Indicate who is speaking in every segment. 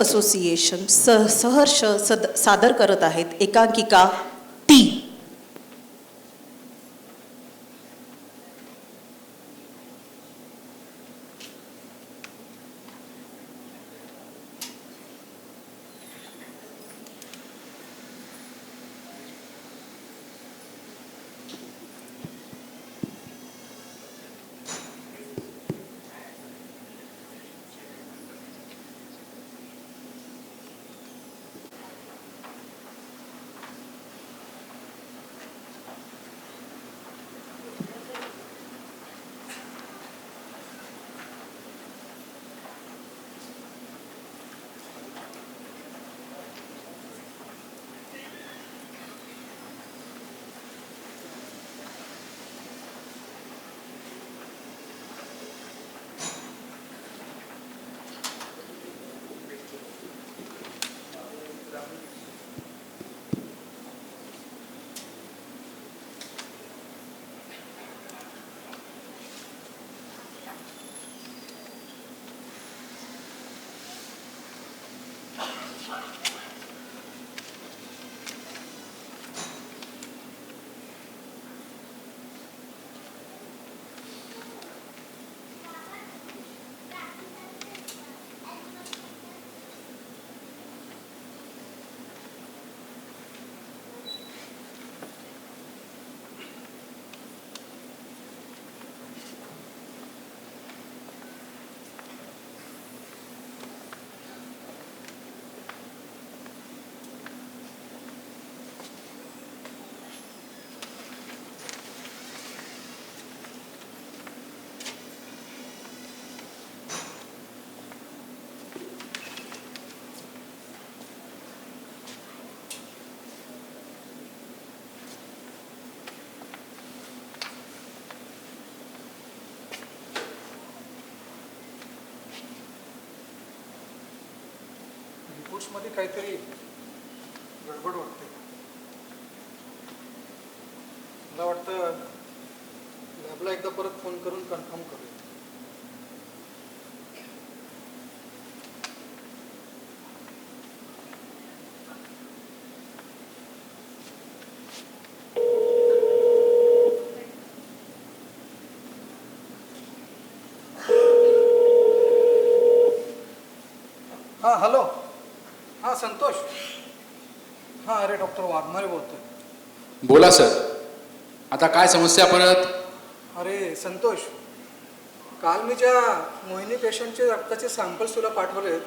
Speaker 1: Association स सहर्ष सद सादर करत आहेत एकांकिका time.
Speaker 2: मध्ये काहीतरी गडबड वाटते. मला वाटतं लॅबला एकदा परत फोन करून कन्फर्म करूया हां हॅलो हां संतोष. हां अरे डॉक्टर वाघमारे बोलतोय.
Speaker 3: बोला सर. आता काय समस्या परत?
Speaker 2: अरे संतोष काल मी ज्या मोहिनी पेशंटचे रक्ताचे सॅम्पल्स तुला पाठवले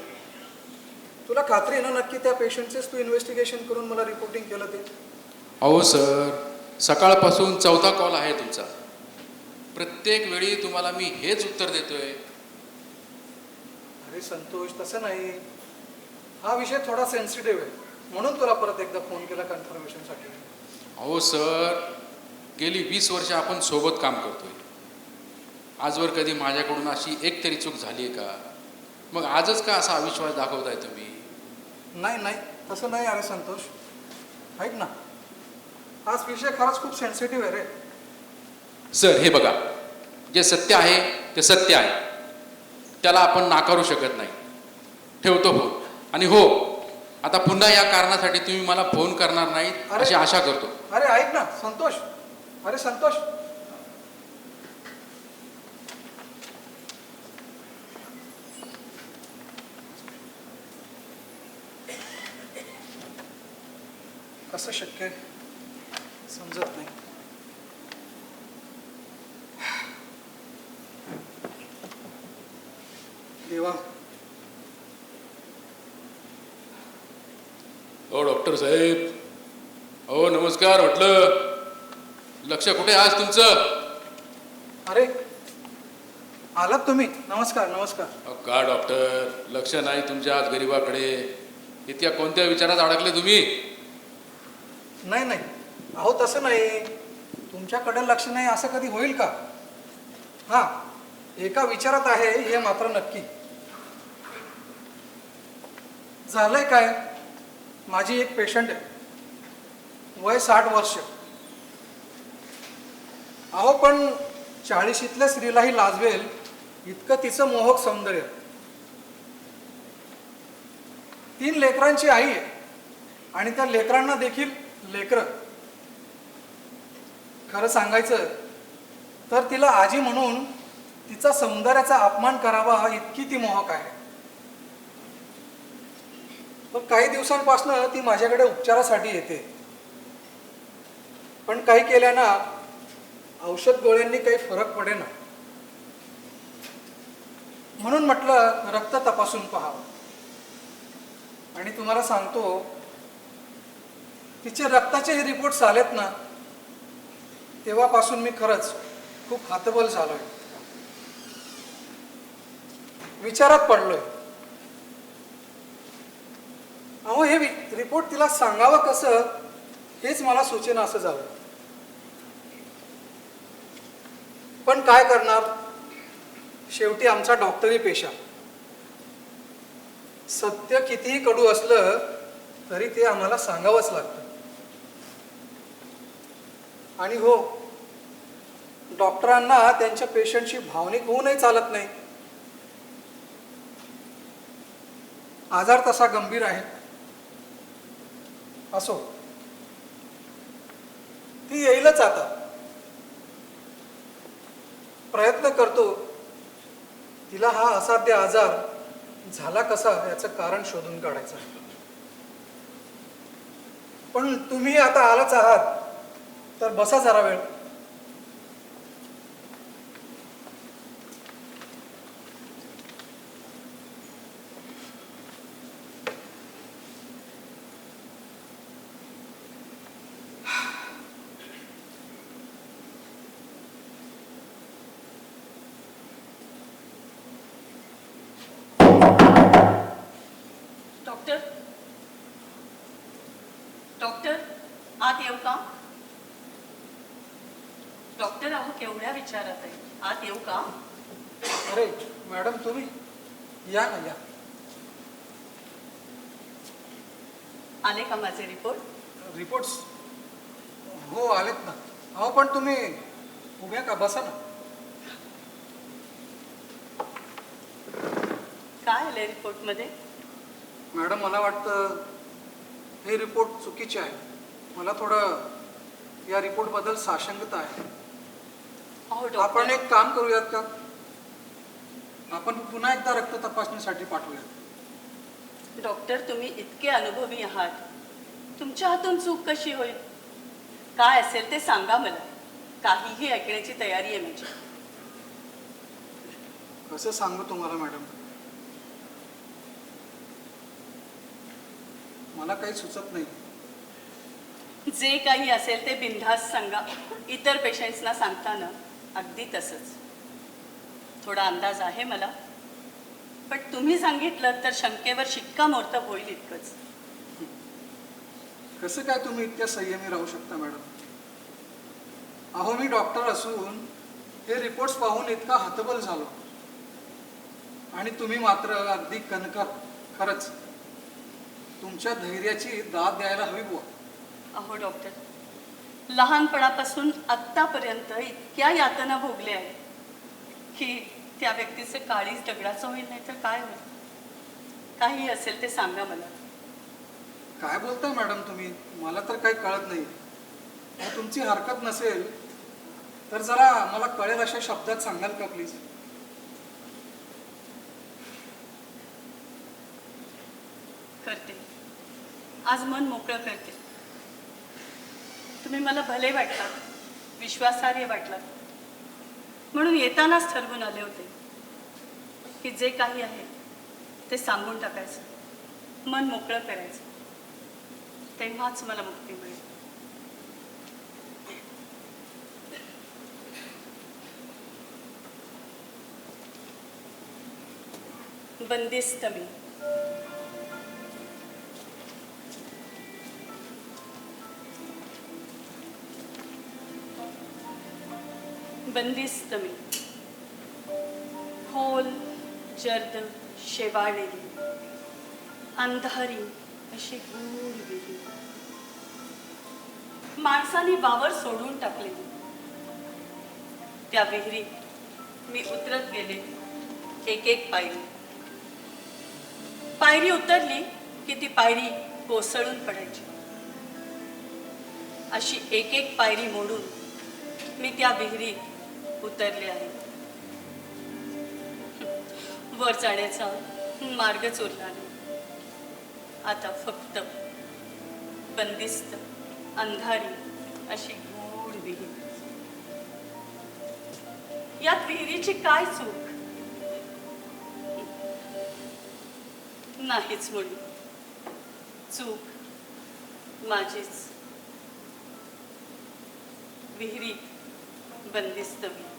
Speaker 2: तुला खात्री आहे ना नक्की त्या पेशंटचेच तू इन्व्हेस्टिगेशन करून मला रिपोर्टिंग केलं ते?
Speaker 3: अहो सर सकाळपासून चौथा कॉल आहे तुमचा. प्रत्येक वेळी तुम्हाला मी हेच उत्तर देतोय.
Speaker 2: अरे संतोष तसं नाही. हा विषय थोडा सेन्सिटिव्ह आहे. म्हणून तुला परत एकदा फोन केला कन्फर्मेशनसाठी
Speaker 3: अहो सर गेली वीस वर्ष आपण सोबत काम करतोय. आजवर कधी माझ्याकडून अशी एक तरी चूक झाली आहे का? मग आजच का असा अविश्वास दाखवताय तुम्ही?
Speaker 2: नाही नाही. तसं नाही अरे संतोष. ऐक ना. हाच विषय खरंच खूप सेन्सिटिव्ह आहे रे.
Speaker 3: सर हे बघा. जे सत्य आहे ते सत्य आहे. त्याला आपण नाकारू शकत नाही. ठेवतो फोन आणि हो आता पुन्हा या कारणासाठी तुम्ही मला फोन करणार
Speaker 2: अरे.
Speaker 3: अशी आशा करतो.
Speaker 2: अरे ऐक ना संतोष. अरे संतोष. कसं शक्य आहे? समजत नाही देवा
Speaker 3: हो डॉक्टर साहेब. हो नमस्कार म्हटलं. लक्ष कुठे आज तुमचं?
Speaker 2: अरे आलात तुम्ही. नमस्कार नमस्कार.
Speaker 3: अहो, का डॉक्टर? लक्ष नाही तुमच्या आज गरीबाकडे. इतक्या कोणत्या विचारात अडकले तुम्ही?
Speaker 2: नाही नाही. अहो तसं नाही. तुमच्याकडे लक्ष नाही असं कधी होईल का? हां एका विचारात आहे हे मात्र नक्की. झालंय काय? माझी एक पेशंट आहे. वय साठ वर्ष. अहो पण चाळीशीतल्या स्त्रीलाही लाजवेल इतकं तिचं मोहक सौंदर्य. तीन लेकरांची आई आहे आणि त्या लेकरांना देखील लेकरं. खरं सांगायचं तर तिला आजी म्हणून तिचा सौंदर्याचा अपमान करावा इतकी ती मोहक आहे. मग काही दिवसांपासून ती माझ्याकडे उपचारासाठी येते. पण काही केल्याना औषध गोळ्यांनी काही फरक पडेना. म्हणून म्हटलं रक्त तपासून पहावं. आणि तुम्हाला सांगतो तिचे रक्ताचे हे रिपोर्ट्स आलेत ना तेव्हापासून मी खरंच खूप हातबल झालोय. विचारात पडलोय. अहो हे रिपोर्ट तिला सांगावं कसं हेच मला सूचना असं झालं. पण काय करणार? शेवटी आमचा डॉक्टरी पेशा. सत्य कितीही कडू असलं तरी ते आम्हाला सांगावंच लागतं. आणि हो डॉक्टरांना त्यांच्या पेशंटशी भावनिक होऊनही चालत नाही. आजार तसा गंभीर आहे असो. ती येईलच आता. प्रयत्न करतो. तिला हा असाध्य आजार झाला कसा याचं कारण शोधून काढायचं. पण तुम्ही आता आलाच आहात तर बसा जरा वेळ
Speaker 4: डॉक्टर डॉक्टर आत येऊ का? डॉक्टर अहो केवढ्या विचारात आहे. आत येऊ का?
Speaker 2: अरे मॅडम तुम्ही या ना या.
Speaker 4: आले का माझे रिपोर्ट
Speaker 2: रिपोर्ट्स हो आलेत ना. अहो पण तुम्ही उभ्या का? बसा ना.
Speaker 4: काय आले रिपोर्टमध्ये
Speaker 2: मॅडम मला वाटतं हे रिपोर्ट चुकीचे आहे. मला थोडं या रिपोर्टबद्दल साशंकता आहे. आपण एक काम करूयात का? आपण पुन्हा एकदा रक्त तपासणीसाठी पाठवूयात.
Speaker 4: डॉक्टर तुम्ही इतके अनुभवी आहात. तुमच्या हातून चूक कशी होईल? काय असेल ते सांगा मला. काहीही ऐकण्याची तयारी आहे माझी.
Speaker 2: कसं सांगू तुम्हाला मॅडम? मला काही सुचत नाही.
Speaker 4: जे काही असेल ते बिनधास्त सांगा. इतर पेशंट्सना सांगताना अगदी तसंच. थोडा अंदाज आहे मला. पण तुम्ही सांगितलं तर शंकेवर शिक्कामोर्तब होईल इतकंच.
Speaker 2: कसं काय तुम्ही इतक्या संयमी राहू शकता मॅडम? अहो मी डॉक्टर असून हे रिपोर्ट्स पाहून इतका हतबल झालो. आणि तुम्ही मात्र अगदी कणकर खरंच. तुमच्या धैर्याची दाद द्यायला हवी बुवा.
Speaker 4: अहो डॉक्टर. लहानपणापासून आत्तापर्यंत इतक्या यातना भोगल्या आहेत की त्या व्यक्तीचं काळीच दगडाचं होईल नाही तर काय होईल? काही असेल ते सांगा मला.
Speaker 2: काय बोलताय मॅडम तुम्ही? मला तर काही कळत नाही. तुमची हरकत नसेल तर जरा मला कळेल अशा शब्दात सांगाल का प्लीज
Speaker 4: करते. आज मन मोकळं करते. तुम्ही मला भले वाटलात विश्वासार्ह वाटलात. म्हणून येतानाच ठरवून आले होते की जे काही आहे ते सांगून टाकायचं मन मोकळं करायचं. तेव्हाच मला मुक्ती मिळेल. बंदिस्त मी. बंदिस्त मी खोल जर्द शेवाळलेली अंधारी अशी गूढ गेली माणसाने वावर सोडून टाकले त्या विहिरीत मी उतरत गेले एक एक पायरी। पायरी उतरली की ती पायरी कोसळून पडायची। अशी एक एक पायरी मोडून मी त्या विहिरीत उतरले आहे. वर जाण्याचा मार्गच उरला नाही. आता फक्त बंदिस्त अंधारी अशी गोड विहीर. यात विहिरीची काय चूक? नाहीच म्हणू चूक माझीच. विहिरी बंदिस्त विहीर.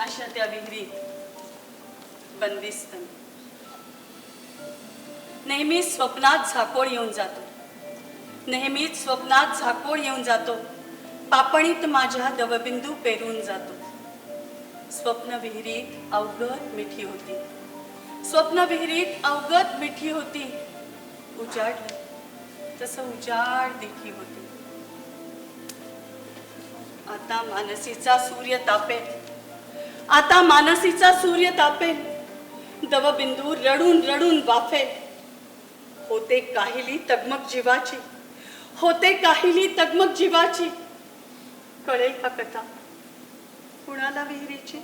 Speaker 4: अशा त्या विहिरीत बंदिस्त. नेहमी स्वप्नात झाकोळ येऊन जातो. नेहमीच स्वप्नात झाकोळ येऊन जातो. पापणीत माझ्या दवबिंदू पेरून जातो. स्वप्न विहिरीत अवगत मिठी होती. स्वप्न विहिरीत अवगत मिठी होती. उजाड तसं उजाड दिठी होती. आता मानसीचा सूर्य तापेल. आता मानसीचा सूर्य तापेल. दवबिंदू रडून रडून वाफेल. होते काहिली तगमग जीवाची. होते काहिली तगमग जीवाची. कळेल का कथा? कुणाला विहिरीची?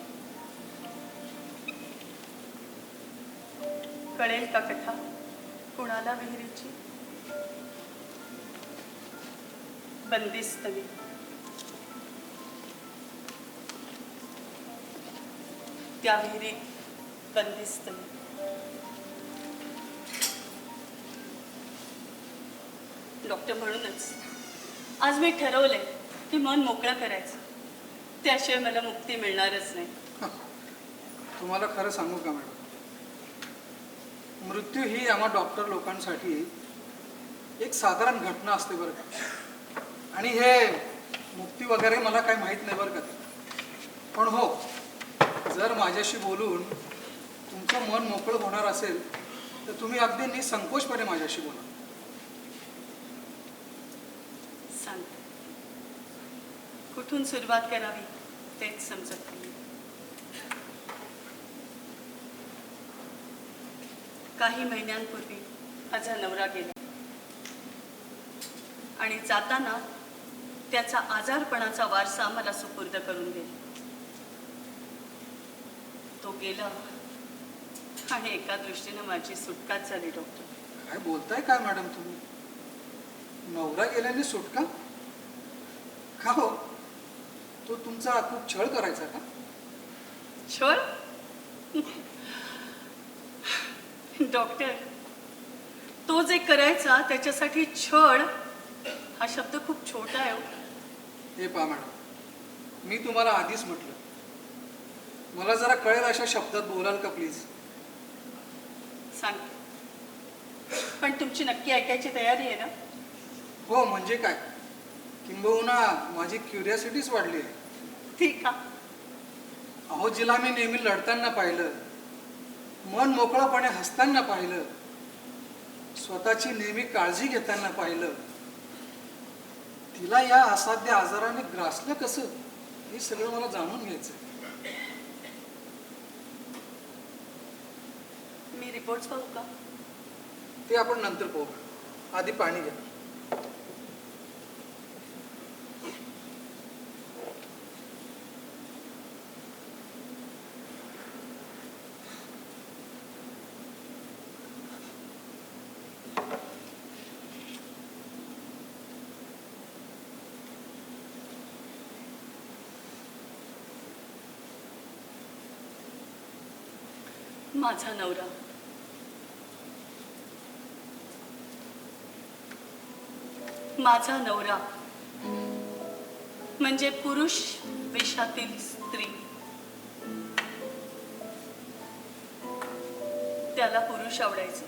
Speaker 4: कळेल का कथा? कुणाला विहिरीची? बंदिस्तवी त्या विहिरीत बंदिस्त डॉक्टर म्हणूनच. आज मी ठरवलंय की मन मोकळं करायचं. त्याशिवाय मला मुक्ती मिळणारच नाही.
Speaker 2: तुम्हाला खरं सांगू का मॅडम? मृत्यू ही आम्हा डॉक्टर लोकांसाठी एक साधारण घटना असते बरं का. आणि हे मुक्ती वगैरे मला काही माहीत नाही बरं का. ते. पण हो जर माझ्याशी बोलून तुमचं मन मोकळं होणार असेल तर तुम्ही अगदी निसंकोचपणे माझ्याशी बोला.
Speaker 4: सांगते कुठून सुरुवात करावी तेच समजत नाही. काही महिन्यांपूर्वी माझा नवरा गेला. आणि जाताना त्याचा आजारपणाचा वारसा मला सुपूर्द करून गेला. तो गेला आणि एका दृष्टीनं माझी सुटकाच झाली डॉक्टर.
Speaker 2: काय बोलताय काय मॅडम तुम्ही? नवरा गेल्याने सुटका? का हो? तो तुमचा खूप छळ करायचा का?
Speaker 4: छळ? डॉक्टर तो जे करायचा त्याच्यासाठी छळ हा शब्द खूप छोटा आहे हो.
Speaker 2: हे पहा मॅडम मी तुम्हाला आधीच म्हटलं. मला जरा कळेल अशा शब्दात बोलाल का प्लीज
Speaker 4: सांगते. पण तुमची नक्की ऐकायची तयारी आहे ना?
Speaker 2: हो म्हणजे काय? किंबहुना माझी क्युरियासिटीच वाढली आहे.
Speaker 4: ठीक का
Speaker 2: अहो जिला मी नेहमी लढताना पाहिलं. मन मोकळापणे हसताना पाहिलं. स्वतःची नेहमी काळजी घेताना पाहिलं. तिला या असाध्य आजाराने ग्रासलं कसं? हे सगळं मला जाणून घ्यायचं
Speaker 4: मी रिपोर्ट्स पाहू का?
Speaker 2: ते आपण नंतर पाहू. आधी पाणी घ्या.
Speaker 4: माझा नवरा. माझा नवरा. म्हणजे पुरुष वेशातील स्त्री. त्याला पुरुष आवडायचे.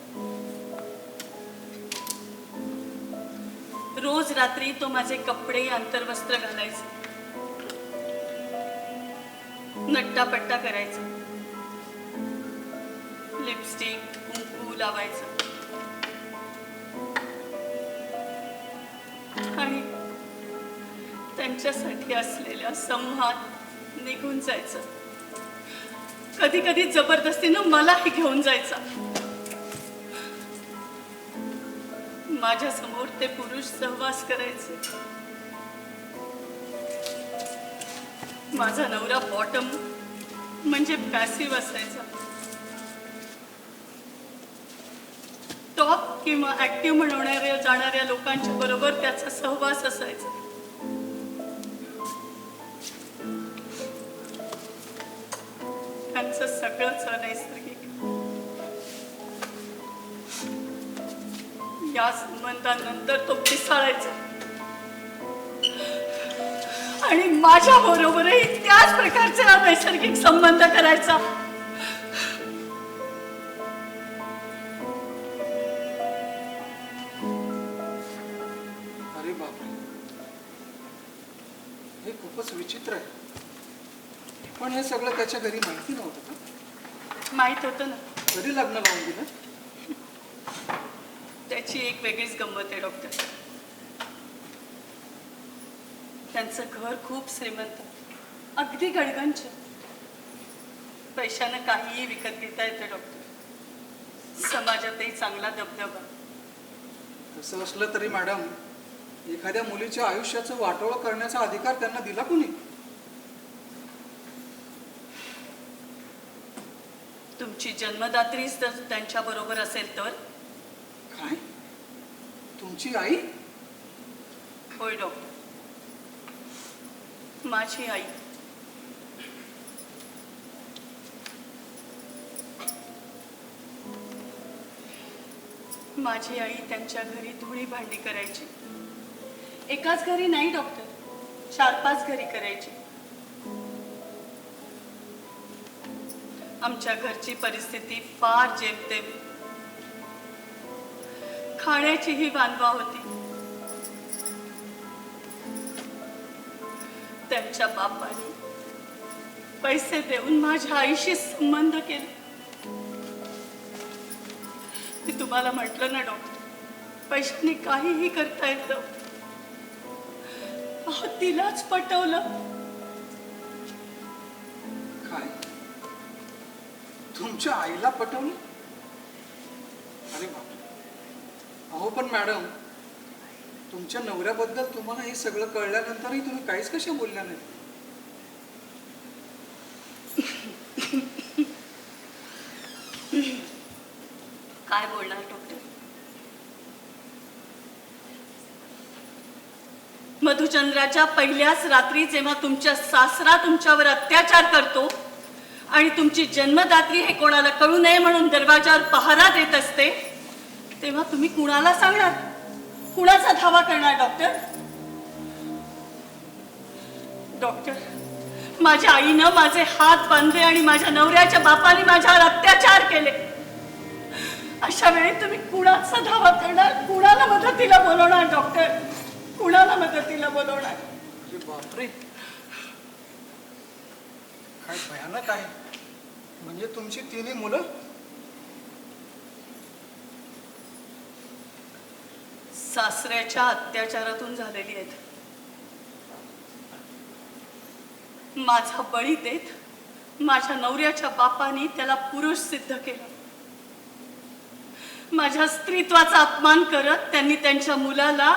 Speaker 4: रोज रात्री तो माझे कपडे अंतर्वस्त्र घालायचे. नट्टापट्टा करायचा. लिपस्टिक कुंकू लावायचं. त्यांच्यासाठी असलेल्या संहात निघून जायचं. कधी कधी जबरदस्तीनं मलाही घेऊन जायचा. माझ्यासमोर ते पुरुष सहवास करायचे. माझा नवरा बॉटम म्हणजे पॅसिव्ह असायचा. टॉप किंवा ऍक्टिव्ह म्हणवणाऱ्या जाणाऱ्या लोकांच्या बरोबर त्याचा सहवास असायचा. त्यांचं सगळंच अनैसर्गिक या संबंधानंतर तो पिसाळायचा. आणि माझ्या बरोबरही त्याच प्रकारचे नैसर्गिक संबंध करायचा.
Speaker 2: अरे बापरे. हे खूपच विचित्र आहे. पण हे सगळं त्याच्या घरी माहिती नव्हतं का?
Speaker 4: माहीत होतं ना.
Speaker 2: कधी लग्न लावून दिलं?
Speaker 4: त्याची एक वेगळीच गंमत आहे डॉक्टर. त्यांचं घर खूप श्रीमंत. अगदी गडगंच पैशानं काहीही विकत घेता येतं डॉक्टर. समाजातही चांगला दबदबा.
Speaker 2: तसं असलं तरी मॅडम एखाद्या मुलीच्या आयुष्याचं वाटोळं करण्याचा अधिकार त्यांना दिला कुणी?
Speaker 4: तुमची जन्मदात्रीच जर त्यांच्या बरोबर असेल तर?
Speaker 2: काय? तुमची आई?
Speaker 4: होय डॉक्टर. माझी आई. माझी आई त्यांच्या घरी धुळी भांडी करायची. एकाच घरी नाही डॉक्टर. चार पाच घरी करायची. आमच्या घरची परिस्थिती फार जेमतेम. खाण्याचीही वानवा होती. त्यांच्या बापाने पैसे देऊन माझ्या आईशी संबंध केले. मी तुम्हाला म्हटलं ना डॉक्टर पैशाने काहीही करता येतं. अहो तिलाच पटवलं.
Speaker 2: तुमच्या आईला पटवलं? अरे अहो पण मॅडम तुमच्या नवऱ्याबद्दल तुम्हाला हे सगळं कळल्यानंतरही तुम्ही काहीच कशा बोलल्या नाही
Speaker 4: काय बोलणार डॉक्टर? मधुचंद्राच्या पहिल्याच रात्री जेव्हा तुमच्या सासरा तुमच्यावर अत्याचार करतो आणि तुमची जन्मदात्री हे कोणाला कळू नये म्हणून दरवाजावर पहारा देत असते तेव्हा तुम्ही कुणाला सांगणार? कुणाचा धावा करणार डॉक्टर? डॉक्टर माझ्या आईनं माझे हात बांधले आणि माझ्या नवऱ्याच्या बापाने माझ्यावर अत्याचार केले. अशा वेळी तुम्ही कुणाचा धावा करणार? कुणाला मदतीला बोलवणार डॉक्टर? कुणाला मदतीला बोलवणार?
Speaker 2: बापरे. भयानक आहे. म्हणजे तुमची तिन्ही मुलं
Speaker 4: सासऱ्याच्या अत्याचारातून झालेली आहेत. माझा बळी देत माझ्या नवऱ्याच्या बापाने त्याला पुरुष सिद्ध केलं. माझ्या स्त्रीत्वाचा अपमान करत त्यांनी त्यांच्या मुलाला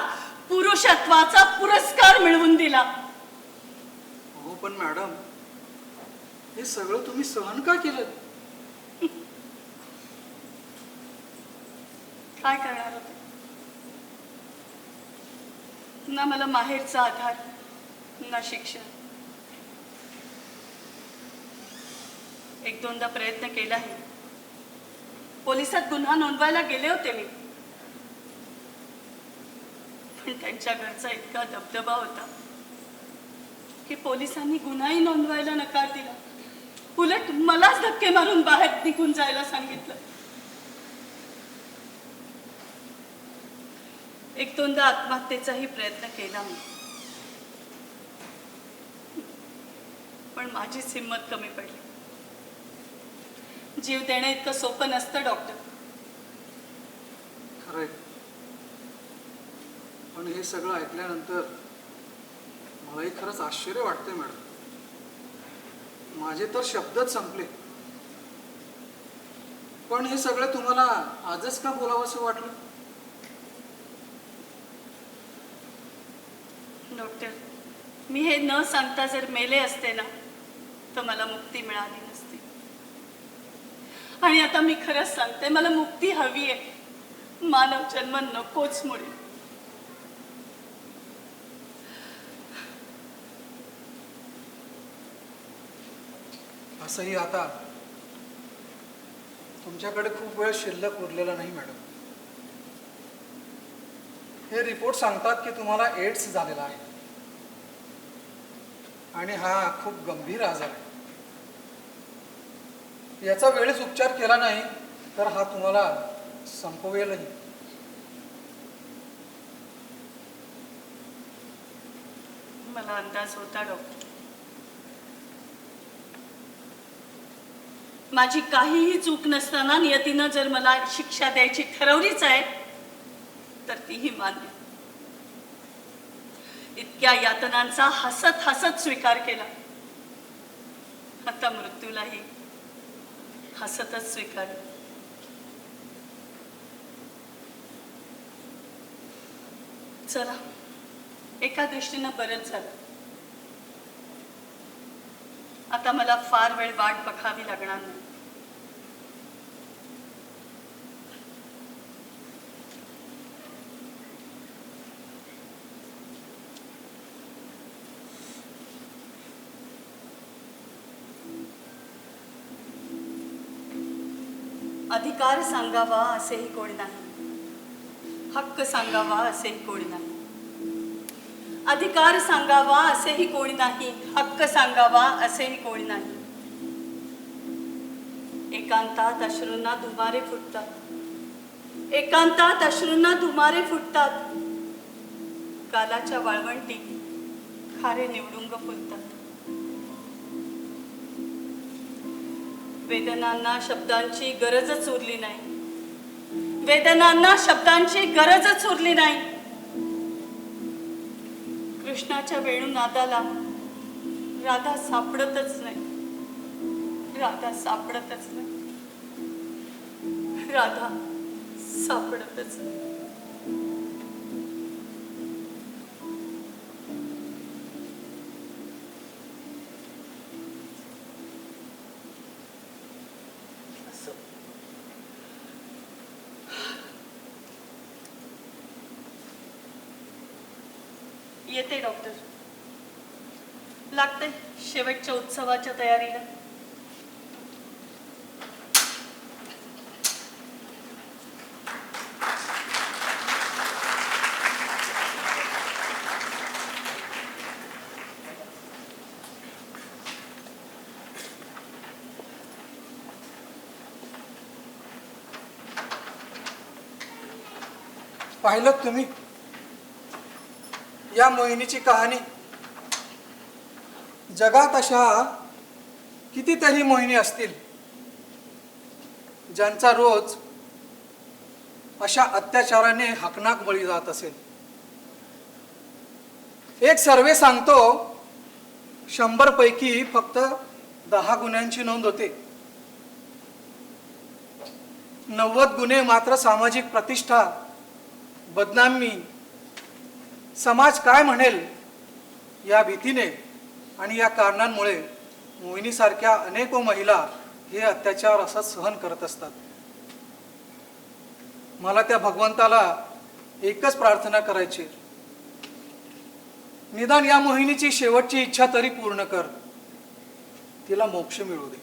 Speaker 4: पुरुषत्वाचा पुरस्कार मिळवून दिला.
Speaker 2: हो पण मॅडम हे सगळं तुम्ही सहन का केलं?
Speaker 4: काय करणार होते? ना मला माहेरचा आधार ना शिक्षण. एक दोनदा प्रयत्न केला आहे. पोलिसात गुन्हा नोंदवायला गेले होते मी. पण त्यांच्या घरचा इतका दबदबा होता की पोलिसांनी गुन्हाही नोंदवायला नकार दिला. उलट मलाच धक्के मारून बाहेर निघून जायला सांगितलं. एक दोनदा आत्महत्येचाही प्रयत्न केला मी. पण माझीच हिंमत कमी पडली. जीव देणं इतकं सोपं नसतं डॉक्टर.
Speaker 2: खरंय. पण हे सगळं ऐकल्यानंतर मलाही खरंच आश्चर्य वाटतंय मॅडम. माझे तर शब्दच संपले. पण हे सगळं तुम्हाला आजच का बोलावंसं वाटलं?
Speaker 4: डॉक्टर मी हे न सांगता जर मेले असते ना तर मला मुक्ती मिळाली नसती. आणि आता मी खरंच सांगते मला मुक्ती हवी आहे. मानव जन्म नकोच मुळे.
Speaker 2: असंही आता तुमच्याकडे खूप वेळ शिल्लक उरलेला नाही मॅडम. हे रिपोर्ट सांगतात की तुम्हाला एड्स झालेला आहे. आणि हा खूप गंभीर आजार आहे. याचा वेळेस उपचार केला नाही तर हा तुम्हाला संपवेलही.
Speaker 4: मला अंदाज होता डॉक्टर. माझी काहीही चूक नसताना नियतीनं जर मला शिक्षा द्यायची ठरवलीच आहे तर तीही मान्य. इतक्या यातनांचा हसत हसत स्वीकार केला. आता मृत्यूलाही हसतच स्वीकार. चला एका दृष्टीनं बरंच झालं. आता मला फार वेळ वाट बघावी लागणार नाही. अधिकार सांगावा असेही कोणी नाही. हक्क सांगावा असेही कोणी नाही. अधिकार सांगावा असेही कोणी नाही. हक्क सांगावा असेही कोणी नाही. एकांतात अश्रूंना दुमारे फुटतात. एकांतात अश्रूंना दुमारे फुटतात. कालाच्या वाळवंटी खारे निवडुंग फुलतात. वेदनांना शब्दांची गरजच उरली नाही. वेदनांना शब्दांची गरजच उरली नाही. कृष्णाच्या वेणुनादाला राधा सापडतच नाही. राधा सापडतच नाही. राधा सापडतच नाही. येते डॉक्टर लागते शेवटच्या उत्सवाच्या तयारीला.
Speaker 2: पाहिलं तुम्ही? या मोहिनीची कहाणी. जगात अशा कितीतरी मोहिनी असतील ज्यांचा रोज अशा अत्याचाराने हकनाक बळी जात असेल. एक सर्वे सांगतो शंभर पैकी फक्त दहा गुन्ह्यांची नोंद होते. नव्वद गुन्हे मात्र सामाजिक प्रतिष्ठा बदनामी समाज काय म्हणेल या भीतीने आणि या कारणांमुळे मोहिनीसारख्या अनेको महिला हे अत्याचार असं सहन करत असतात. मला त्या भगवंताला एकच प्रार्थना करायची. निदान या मोहिनीची शेवटची इच्छा तरी पूर्ण कर. तिला मोक्ष मिळू दे.